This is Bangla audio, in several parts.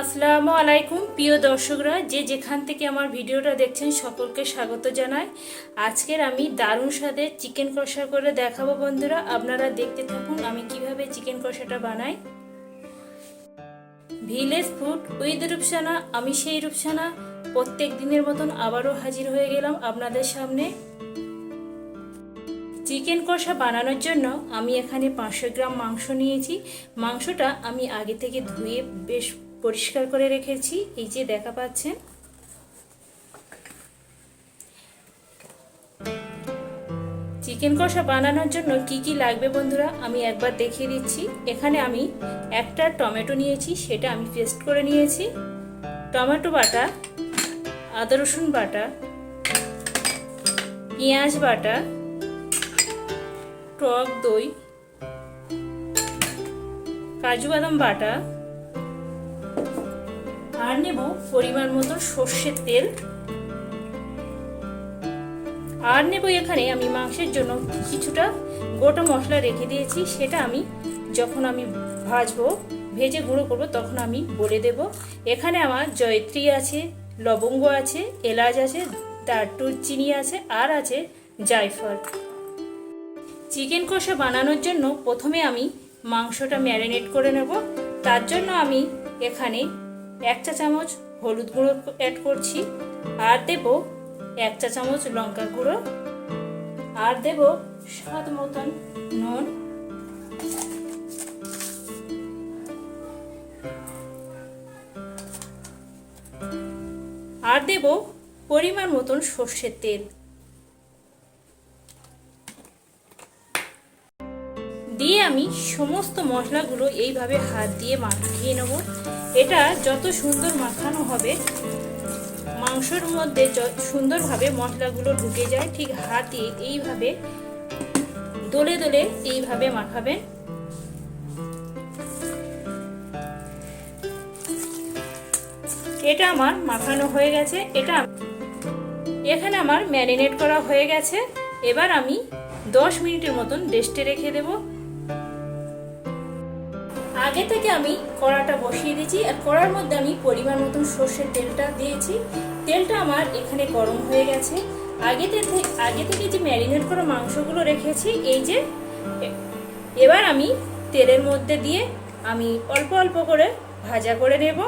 আসসালামু আলাইকুম, প্রিয় দর্শকরা। যে যেখান থেকে আমার ভিডিওটা দেখছেন, সকলকে স্বাগত জানাই। আজকের আমি দারুণ স্বাদের চিকেন কষা করে দেখাবো বন্ধুরা। আপনারা দেখতে থাকুন আমি কীভাবে চিকেন কষাটা বানাই। ভিলেজ ফুড উইথ রূপসানা, আমি সেই রূপসানা। প্রত্যেক দিনের মতন আবারও হাজির হয়ে গেলাম আপনাদের সামনে। চিকেন কষা বানানোর জন্য আমি এখানে পাঁচশো গ্রাম মাংস নিয়েছি। মাংসটা আমি আগে থেকে ধুয়ে বেশ পরিষ্কার করে রেখেছি। এই যে দেখা পাচ্ছেন। চিকেন কষা বানানোর জন্য কি কি লাগবে বন্ধুরা? আমি একবার দেখিয়ে দিচ্ছি। এখানে আমি একটা টমেটো নিয়েছি, সেটা আমি পেস্ট করে নিয়েছি। টমেটো বাটা, আদা রসুন বাটা, পেঁয়াজ বাটা, টক দই, কাজু বাদাম বাটা আর নেব, পরিমাণ মতো সর্ষের তেল। আর নেব এখানে আমি মাংসের জন্য কিছুটা গোটা মশলা রেখে দিয়েছি, সেটা আমি যখন আমি ভাজবো, ভেজে গুঁড়ো করব, তখন আমি বলে দেব। এখানে আমার জয়ত্রী আছে, লবঙ্গ আছে, এলাচ আছে দারটুর চিনি আছে, আর আছে জায়ফল। চিকেন কষা বানানোর জন্য প্রথমে আমি মাংসটা ম্যারিনেট করে নেব। তার জন্য আমি এখানে এক চা চামচ হলুদ গুঁড়ো অ্যাড করছি। আর দেব এক চা চামচ লঙ্কা গুঁড়ো। আর দেব স্বাদ মতন নুন। আর দেব পরিমাণ মতন সর্ষের তেল। দিয়ে আমি সমস্ত মশলাগুলো এইভাবে হাত দিয়ে মাখিয়ে নেব। এটা যত সুন্দর মাখানো হবে, মাংসর মধ্যে সুন্দরভাবে মশলাগুলো ঢুকে যায়, ঠিক হাত দিয়ে এইভাবে দোলে দোলে এইভাবে মাখাবেন। এটা আমার মাখানো হয়ে গেছে, এটা এখানে আমার ম্যারিনেট করা হয়ে গেছে। এবার আমি দশ মিনিটের মতন রেস্টে রেখে দেবো। আগে থেকে আমি কড়াটা বসিয়ে দিয়েছি আর কড়ার মধ্যে আমি পরিমাণ মতন সর্ষের তেলটা দিয়েছি। তেলটা আমার এখানে গরম হয়ে গেছে। আগে থেকে আগে থেকে যে ম্যারিনেট করা মাংসগুলো রেখেছি, এই যে এবার আমি তেলের মধ্যে দিয়ে আমি অল্প অল্প করে ভাজা করে নেব।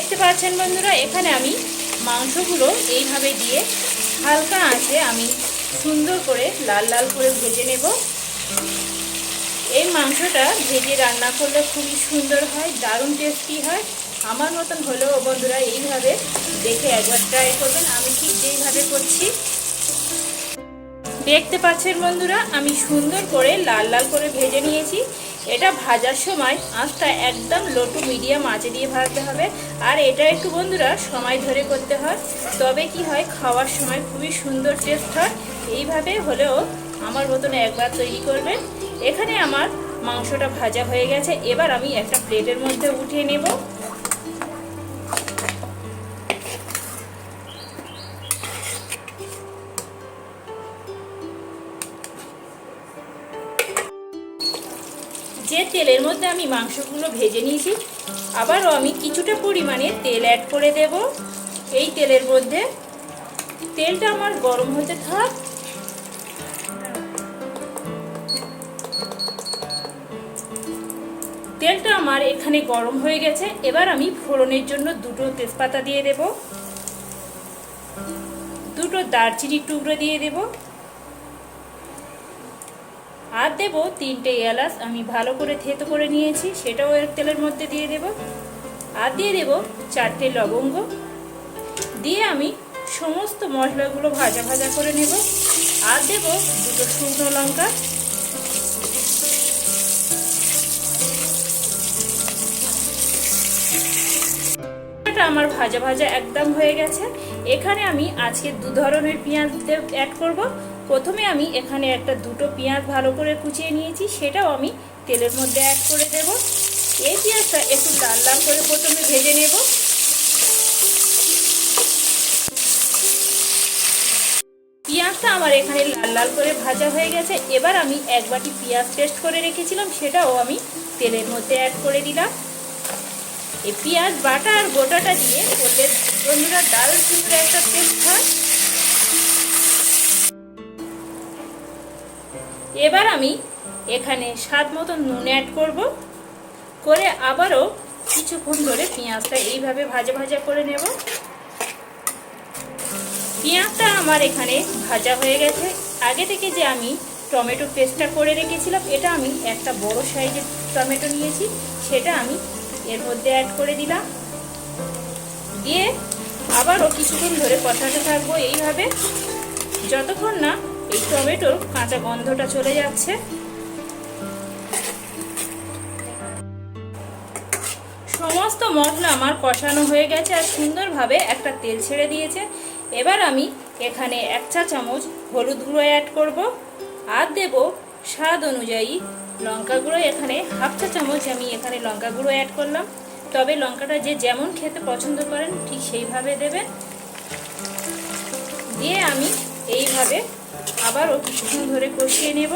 দেখতে পাচ্ছেন বন্ধুরা, এখানে আমি মাংসগুলো এইভাবে দিয়ে হালকা আঁচে আমি সুন্দর করে লাল লাল করে ভেজে নেব। এই মাংসটা ভেজে রান্না করলে খুবই সুন্দর হয়, দারুণ টেস্টি হয়। আমার মতন হলেও বন্ধুরা এইভাবে দেখে একবার ট্রাই করবেন, আমি ঠিক যেইভাবে করছি। দেখতে পাচ্ছেন বন্ধুরা, আমি সুন্দর করে লাল লাল করে ভেজে নিয়েছি। এটা ভাজার সময় আঁচটা একদম লো টু মিডিয়াম আঁচে দিয়ে ভাজতে হবে। আর এটা একটু বন্ধুরা সময় ধরে করতে হয়। তবে কি হয়, খাওয়ার সময় খুবই সুন্দর টেস্ট হয়। এইভাবে হলেও আমার মতন একবার তৈরি করবেন। এখানে আমার মাংসটা ভাজা হয়ে গেছে। এবার আমি একটা প্লেটের মধ্যে উঠিয়ে নেব। তেলের মধ্যে আমি মাংসগুলো ভেজে নিয়েছি। আবারও আমি কিছুটা পরিমাণে তেল অ্যাড করে দেব। এই তেলের মধ্যে তেলটা আমার গরম হতে থাক। তেলটা আমার এখানে গরম হয়ে গেছে। এবার আমি ফোড়নের জন্য দুটো তেজপাতা দিয়ে দেব। দুটো দারচিনির টুকরো দিয়ে দেবো। আর দেব তিনটে এলাচ আমি ভালো করে থেতো করে নিয়েছি, সেটাও এর তেলের মধ্যে দিয়ে দেব। আর দিয়ে দেব চারটে লবঙ্গ। দিয়ে আমি সমস্ত মশলাগুলো ভাজা ভাজা করে নেব। আর দেব দুটো শুকনো লঙ্কা। আমার ভাজা ভাজা একদম হয়ে গেছে। এখানে আমি আজকে দু ধরনের পেঁয়াজ অ্যাড করব। প্রথমে আমি এখানে একটা দুটো পেঁয়াজ ভালো করে কুচিয়ে নিয়েছি, সেটাও আমি তেলের মধ্যে অ্যাড করে দেব। এই পেঁয়াজটা একটু লাল লাল করে প্রথমে ভেজে নেব। পেঁয়াজটা আমার এখানে লাল লাল করে ভাজা হয়ে গেছে। এবার আমি এক বাটি পেঁয়াজ টেস্ট করে রেখেছিলাম, সেটাও আমি তেলের মধ্যে অ্যাড করে দিলাম। এই পেঁয়াজ বাটা আর গোটাটা দিয়ে করলে বন্ধুরা, ডাল কিন্তু একটা টেস্ট হয়। এবার আমি এখানে স্বাদ মতো নুন অ্যাড করব। করে আবারও কিছুক্ষণ ধরে পেঁয়াজটা এইভাবে ভাজা ভাজা করে নেব। পেঁয়াজটা আমার এখানে ভাজা হয়ে গেছে। আগে থেকে যে আমি টমেটো পেস্টটা করে রেখেছিলাম, এটা আমি একটা বড় সাইজের টমেটো নিয়েছি, সেটা আমি এর মধ্যে অ্যাড করে দিলাম। দিয়ে আবারও কিছুক্ষণ ধরে কষাতে থাকব এইভাবে। যতক্ষণ না এই টমেটোর কাঁচা গন্ধটা চলে যাচ্ছে। সমস্ত মশলা আমার কষানো হয়ে গেছে আর সুন্দরভাবে একটা তেল ছেড়ে দিয়েছে। এবার আমি এখানে এক চা চামচ হলুদ গুঁড়ো অ্যাড করব আর দেব স্বাদ অনুযায়ী লঙ্কা গুঁড়ো। এখানে হাফ চা চামচ আমি এখানে লঙ্কা গুঁড়ো অ্যাড করলাম। তবে লঙ্কাটা যে যেমন খেতে পছন্দ করেন, ঠিক সেইভাবে দেবেন। দিয়ে আমি এইভাবে আবারও কিছুক্ষণ ধরে কষিয়ে নেব।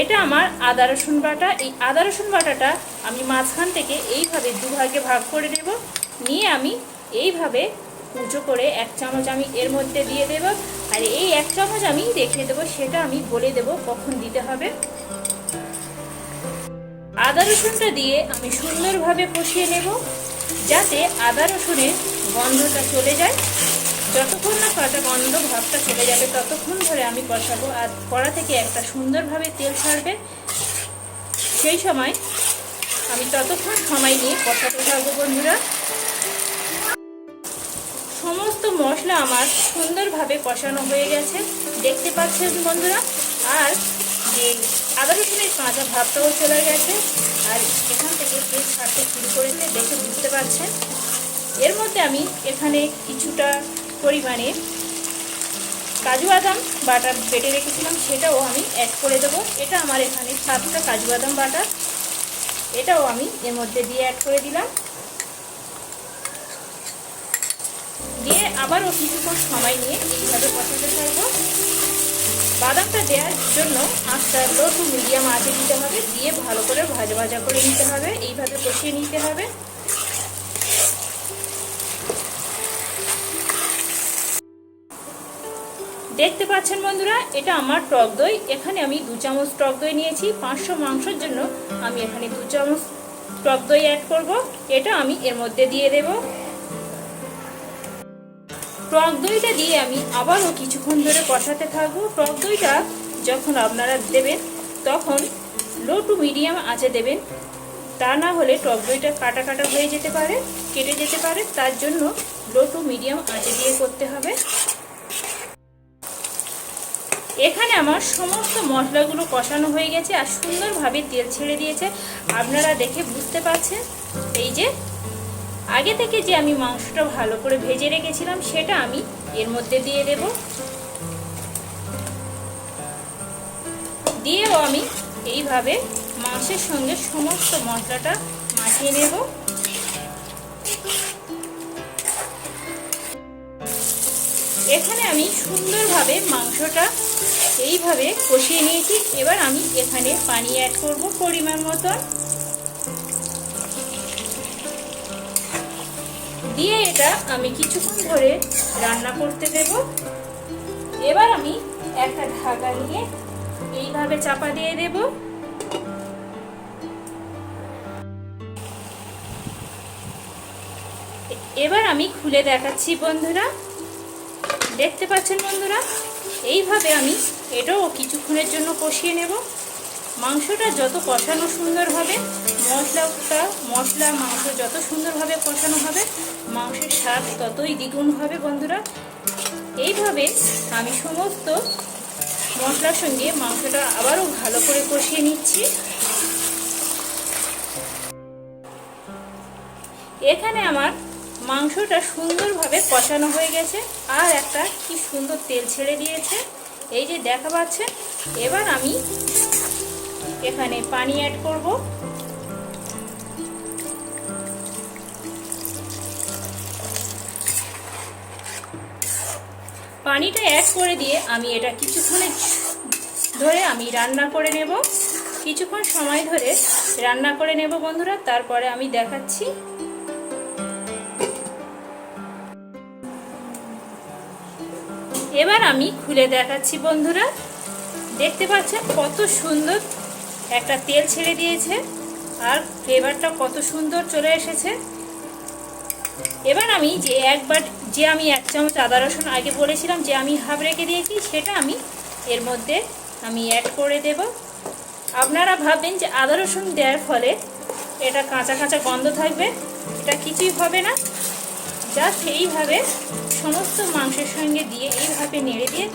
এটা আমার আদা রসুন বাটা। এই আদা রসুন বাটাটা আমি মাঝখান থেকে এইভাবে দুভাগে ভাগ করে দেব নিয়ে আমি এইভাবে উঁচু করে এক চামচ আমি এর মধ্যে দিয়ে দেব। আর এই এক চামচ আমি রেখে দেবো, সেটা আমি বলে দেব কখন দিতে হবে। আদা রসুনটা দিয়ে আমি সুন্দরভাবে কষিয়ে নেব, যাতে আদা রসুনের গন্ধটা চলে যায়। যতক্ষণ না কাঁচা গন্ধ ভাবটা চলে যাবে, ততক্ষণ ধরে আমি কষাবো। আর কড়া থেকে একটা সুন্দরভাবে তেল ছাড়বে। সেই সময় আমি ততক্ষণ সময় নিয়ে কষাতে থাকব, বন্ধুরা। সমস্ত মশলা আমার সুন্দরভাবে কষানো হয়ে গেছে। দেখতে পাচ্ছেন বন্ধুরা? আর যে আদা রসুনের কাঁচা ভাবটাও চলে গেছে। আর এখান থেকে তেল ছাড়তে শুরু করেছে, দেখে বুঝতে পারছেন। এর মধ্যে আমি এখানে কিছুটা পরিমাণে কাজু বাদাম বাটা বেটে রেখেছিলাম, সেটাও আমি অ্যাড করে দেবো। এটা আমার এখানে সাতটা কাজু বাদাম বাটা, এটাও আমি এর মধ্যে দিয়ে অ্যাড করে দিলাম। দিয়ে আবারও কিছুক্ষণ সময় নিয়ে এইভাবে কষাতে থাকব। বাদামটা দেওয়ার জন্য আস্তে লো টু মিডিয়াম আঁচে দিতে হবে, দিয়ে ভালো করে ভাজা ভাজা করে নিতে হবে, এইভাবে কষিয়ে নিতে হবে। দেখতে পাচ্ছেন বন্ধুরা, এটা আমার টক দই। এখানে আমি দু চামচ টক দই নিয়েছি। পাঁচশো মাংসের জন্য আমি এখানে দু চামচ টক দই অ্যাড করব। এটা আমি এর মধ্যে দিয়ে দেব। টক দইটা দিয়ে আমি আবারও কিছুক্ষণ ধরে কষাতে থাকব। টক দইটা যখন আপনারা দেবেন, তখন লো টু মিডিয়াম আঁচে দেবেন। তা না হলে টক দইটা কাটা কাটা হয়ে যেতে পারে, কেটে যেতে পারে। তার জন্য লো টু মিডিয়াম আঁচে দিয়ে করতে হবে। এখানে আমার সমস্ত মশলাগুলো কষানো হয়ে গেছে আর সুন্দরভাবে তেল ছেড়ে দিয়েছে। আপনারা দেখে বুঝতে পারছেন। এই যে আগে থেকে যে আমি মাংসটা ভালো করে ভেজে রেখেছিলাম, সেটা আমি এর মধ্যে দিয়ে দেব। দিয়েও আমি এইভাবে মাংসের সঙ্গে সমস্ত মশলাটা মাখিয়ে নেব। এখানে আমি সুন্দরভাবে মাংসটা এইভাবে কষিয়ে নিয়েছি। এবার আমি এখানে পানি অ্যাড করব পরিমাণ মতন। দিয়ে এটা আমি কিছুক্ষণ ধরে রান্না করতে দেব। এবার আমি একটা ঢাকা নিয়ে এইভাবে চাপা দিয়ে দেব। এবার আমি খুলে দেখাচ্ছি বন্ধুরা। দেখতে পাচ্ছেন বন্ধুরা? এইভাবে আমি এটাও কিছুক্ষণের জন্য কষিয়ে নেব। মাংসটা যত কষানো সুন্দর হবে মশলাটা মশলা, মাংস যত সুন্দরভাবে কষানো হবে, মাংসের স্বাদ ততই দ্বিগুণ হবে বন্ধুরা। এইভাবে আমি সমস্ত মশলার সঙ্গে মাংসটা আবারও ভালো করে কষিয়ে নিচ্ছি। এখানে আমার মাংসটা সুন্দরভাবে কষানো হয়ে গেছে, আর একটা কি সুন্দর তেল ছেড়ে দিয়েছে। এই যে দেখা পাচ্ছে এবার আমি এখানে পানি অ্যাড করব। পানিটা অ্যাড করে দিয়ে আমি এটা কিছুক্ষণের ধরে আমি রান্না করে নেব। কিছুক্ষণ সময় ধরে রান্না করে নেব বন্ধুরা, তারপরে আমি দেখাচ্ছি। এবার আমি খুলে দেখাচ্ছি বন্ধুরা। দেখতে পাচ্ছেন কত সুন্দর একটা তেল ছেড়ে দিয়েছে। আর ফ্লেভারটা কত সুন্দর চলে এসেছে। এবার আমি যে একবার, যে আমি এক চামচ আদা রসুন আগে বলেছিলাম যে আমি হাফ রেখে দিয়েছি, সেটা আমি এর মধ্যে আমি অ্যাড করে দেব। আপনারা ভাববেন যে আদা রসুন দেওয়ার ফলে এটা কাঁচা কাঁচা গন্ধ থাকবে, এটা কিছুই হবে না। জাস্ট এইভাবে সমস্ত মাংসের সঙ্গে দিয়ে এইভাবে নেড়ে দিয়ে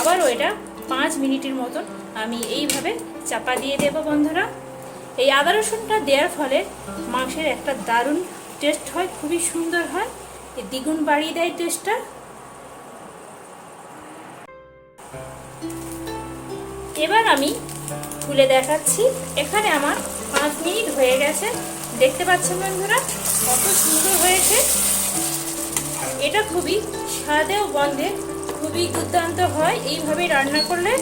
আবারও এটা পাঁচ মিনিটের মতন আমি এইভাবে চাপা দিয়ে দেব বন্ধুরা। এই আদা রসুনটা দেওয়ার ফলে মাংসের একটা দারুণ টেস্ট হয়, খুবই সুন্দর হয়। দ্বিগুণ বাড়িয়ে দেয় টেস্টটা এবার আমি খুলে দেখাচ্ছি, এখানে আমার পাঁচ মিনিট হয়ে গেছে। দেখতে পাচ্ছেন বন্ধুরা, কত সুন্দর হয়েছে। এটা খুবই স্বাদে ও গন্ধে খুবই দুর্দান্ত হয়। এইভাবে রান্না করলে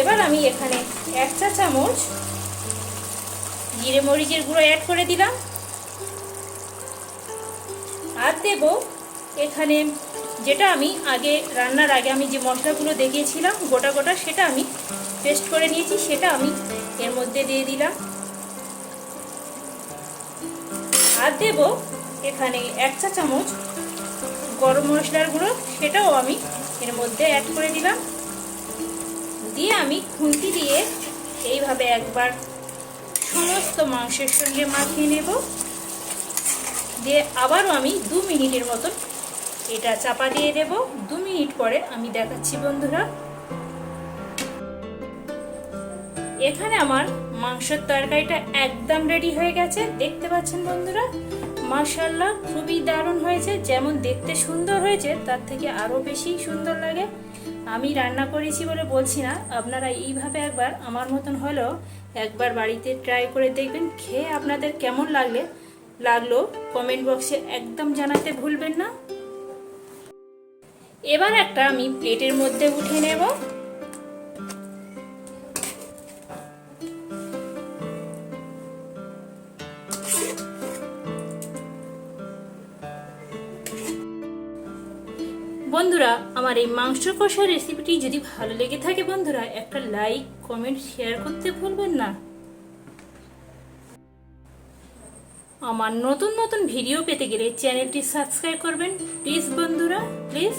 এবার আমি এখানে এক চা চামচ জিরে মরিচের গুঁড়ো অ্যাড করে দিলাম। আর দেব এখানে যেটা আমি আগে রান্নার আগে আমি যে মশলাগুলো দেখিয়েছিলাম, গোটা গোটা সেটা আমি পেস্ট করে নিয়েছি, সেটা আমি এর মধ্যে দিয়ে দিলাম। আর দেব এখানে এক চা চামচ গরম মশলার গুঁড়ো, সেটাও আমি এর মধ্যে অ্যাড করে দিলাম। দিয়ে আমি খুন্তি দিয়ে এইভাবে একবার সমস্ত মাংসের সঙ্গে মাখিয়ে নেব। দিয়ে আবারও আমি দু মিনিটের মতন এটা চাপা দিয়ে দেব। দু মিনিট পরে আমি দেখাচ্ছি বন্ধুরা। এখানে আমার মাংসের তরকারিটা একদম রেডি হয়ে গেছে। দেখতে পাচ্ছেন বন্ধুরা? মার্শাল্লাহ খুবই দারুণ হয়েছে। যেমন দেখতে সুন্দর হয়েছে, তার থেকে আরও বেশি সুন্দর লাগে। আমি রান্না করেছি বলে বলছি না, আপনারা এইভাবে একবার আমার মতন হলেও একবার বাড়িতে ট্রাই করে দেখবেন, খেয়ে আপনাদের কেমন লাগলে, লাগল কমেন্ট বক্সে একদম জানাতে ভুলবেন না। এবার একটা আমি প্লেটের মধ্যে উঠে নেব। বন্ধুরা, আমার এই মাংস কষা রেসিপিটি যদি ভালো লেগে থাকে বন্ধুরা, একটা লাইক কমেন্ট শেয়ার করতে ভুলবেন না। আমার নতুন নতুন ভিডিও পেতে গেলে চ্যানেলটি সাবস্ক্রাইব করবেন। প্লিজ বন্ধুরা প্লিজ